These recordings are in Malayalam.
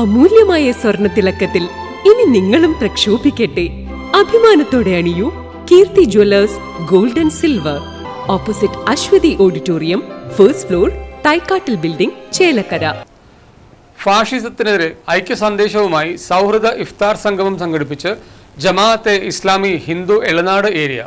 അമൂല്യമായ സ്വർണ തിളക്കത്തിൽ ഇനി നിങ്ങളും പ്രക്ഷോഭിക്കട്ടെ. അഭിമാനത്തോടെ അണിയൂ Keerthi jewellers gold and silver. Opposite Aswathi auditorium first floor തൈക്കാട്ടിൽ building Chelakkara. ഫാഷിസത്തിനെതിരെ ഐക്യ സന്ദേശവുമായി സൗഹൃദ ഇഫ്താർ സംഗമം സംഘടിപ്പിച്ച് ജമാഅത്തെ ഇസ്ലാമി ഹിന്ദു എളനാട് ഏരിയ.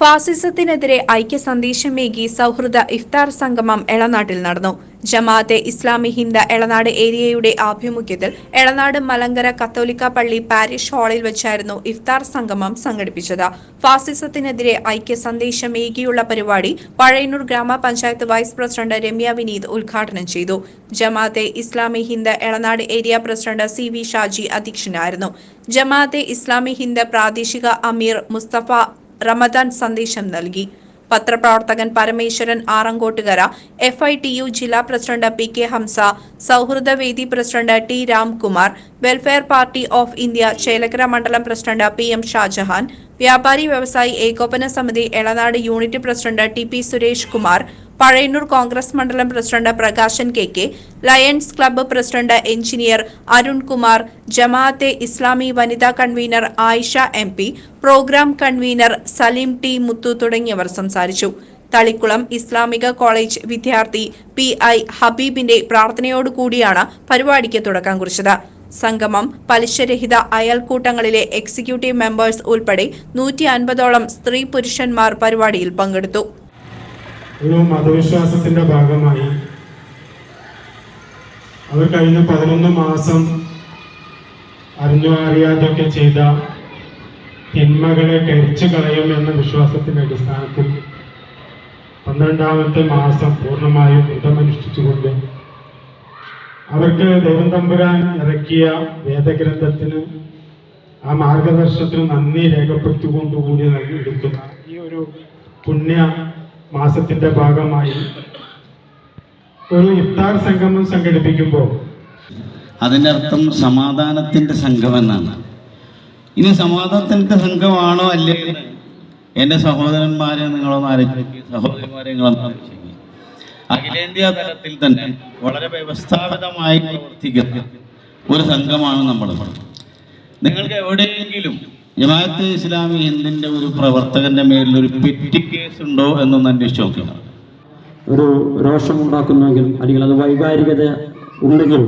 ഫാസിസത്തിനെതിരെ ഐക്യ സന്ദേശമേകി സൗഹൃദ ഇഫ്താർ സംഗമം എളനാട്ടിൽ നടന്നു. ജമാഅത്തെ ഇസ്ലാമി ഹിന്ദ എളനാട് ഏരിയയുടെ ആഭിമുഖ്യത്തിൽ എളനാട് മലങ്കര കത്തോലിക്ക പള്ളി പാരിഷ് ഹാളിൽ വെച്ചായിരുന്നു ഇഫ്താർ സംഗമം സംഘടിപ്പിച്ചത്. ഫാസിസത്തിനെതിരെ ഐക്യ സന്ദേശം സന്ദേശമേകിയുള്ള പരിപാടി പഴയന്നൂർ ഗ്രാമപഞ്ചായത്ത് വൈസ് പ്രസിഡന്റ് രമ്യ വിനീത് ഉദ്ഘാടനം ചെയ്തു. Jamaat-e Islami Hind Elanad area president C V Shaji അധ്യക്ഷനായിരുന്നു. ജമാഅത്തെ ഇസ്ലാമി ഹിന്ദ പ്രാദേശിക അമീർ മുസ്തഫ റമദാൻ സന്ദേശം നൽകി. പത്രപ്രവർത്തകൻ Parameswaran Arangottukara F I T U ജില്ലാ president P K Hamza സൗഹൃദവേദി president T Ramkumar welfare party of India Chelakkara മണ്ഡലം പ്രസിഡന്റ് പി എം ഷാജഹാൻ വ്യാപാരി വ്യവസായി ഏകോപന സമിതി Elanad unit president T P Suresh Kumar Pazhayannur Congress മണ്ഡലം president Prakashan K K lions club president engineer Arunkumar Jamaat-e Islami വനിതാ convener Ayisha M programme convener Saleem T Muthu തുടങ്ങിയവർ സംസാരിച്ചു. തളിക്കുളം ഇസ്ലാമിക കോളേജ് വിദ്യാർത്ഥി പി ഐ ഹബീബിന്റെ പ്രാർത്ഥനയോടുകൂടിയാണ് പരിപാടിക്ക് തുടക്കം കുറിച്ചത്. സംഗമം പലിശരഹിത അയൽക്കൂട്ടങ്ങളിലെ എക്സിക്യൂട്ടീവ് മെമ്പേഴ്സ് ഉൾപ്പെടെ നൂറ്റി അൻപതോളം സ്ത്രീ പുരുഷന്മാർ പരിപാടിയിൽ പങ്കെടുത്തു. ഒരു മതവിശ്വാസത്തിന്റെ ഭാഗമായി. അവർ കഴിഞ്ഞ പതിനൊന്ന് മാസം അറിഞ്ഞോ അറിയാതൊക്കെ ചെയ്ത തിന്മകളെ കരിച്ചു കളയും എന്ന വിശ്വാസത്തിന്റെ അടിസ്ഥാനത്തിൽ പന്ത്രണ്ടാമത്തെ മാസം പൂർണമായും വ്രതമനുഷ്ഠിച്ചുകൊണ്ട് അവർക്ക് ദൈവം തമ്പുരാൻ ഇറക്കിയ വേദഗ്രന്ഥത്തിന് ആ മാർഗദർശനത്തിന് നന്ദി രേഖപ്പെടുത്തിക്കൊണ്ടുകൂടി നൽകിയെടുക്കുന്ന ഈ ഒരു പുണ്യ മാസത്തിന്റെ ഭാഗമായി ഒരു ഇഫ്താർ സംഗമം സംഘടിപ്പിക്കുമ്പോൾ അതിന്റെ അർത്ഥം സമാധാനത്തിന്റെ സംഘമെന്നാണ്. ഇനി സമാധാനത്തിന്റെ സംഘമാണോ അല്ലേ എന്റെ സഹോദരന്മാരെ നിങ്ങളൊന്ന് ആലോചിക്കുക സഹോദരിമാരെ നിങ്ങളൊന്ന് ആലോചിക്കുക അഖിലേന്ത്യാ തലത്തിൽ തന്നെ വളരെ വ്യവസ്ഥാപിതമായി പ്രവർത്തിക്കുന്ന ഒരു സംഘമാണ് നമ്മൾ നിങ്ങൾക്ക് എവിടെയെങ്കിലും ജമാഅത്തെ ഇസ്ലാമി ഹിന്ദിന്റെ ഒരു പ്രവർത്തകന്റെ മേലിൽ ഒരു പെറ്റി കേസ് ഉണ്ടോ എന്നൊന്ന് അന്വേഷിച്ച് നോക്കുക ഒരു രോഷമുണ്ടാക്കുന്നുവെങ്കിൽ അല്ലെങ്കിൽ അത് വൈകാരികത ഉണ്ടെങ്കിൽ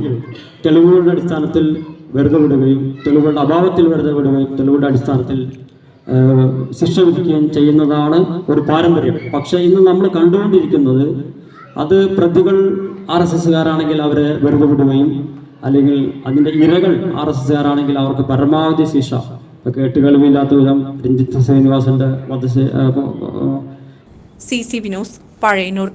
തെളിവുകളുടെ അടിസ്ഥാനത്തിൽ വെറുതെ വിടുകയും തെളിവുകളുടെ അഭാവത്തിൽ വെറുതെ വിടുകയും തെളിവുകളുടെ അടിസ്ഥാനത്തിൽ ശിക്ഷ വിധിക്കുകയും ചെയ്യുന്നതാണ് ഒരു പാരമ്പര്യം. പക്ഷേ ഇന്ന് നമ്മൾ കണ്ടുകൊണ്ടിരിക്കുന്നത് അത് പ്രതികൾ ആർ എസ് എസ്സുകാരാണെങ്കിൽ അവരെ വെറുതെ വിടുകയും അല്ലെങ്കിൽ അതിന്റെ ഇരകൾ ആർ എസ് എസ്സുകാരാണെങ്കിൽ അവർക്ക് പരമാവധി ശിക്ഷ കേട്ടുകളിവില്ലാത്ത വിധം രഞ്ജിത്ത് ശ്രീനിവാസന്റെ വധശ സി സി വിനോസ് പഴയന്നൂർ.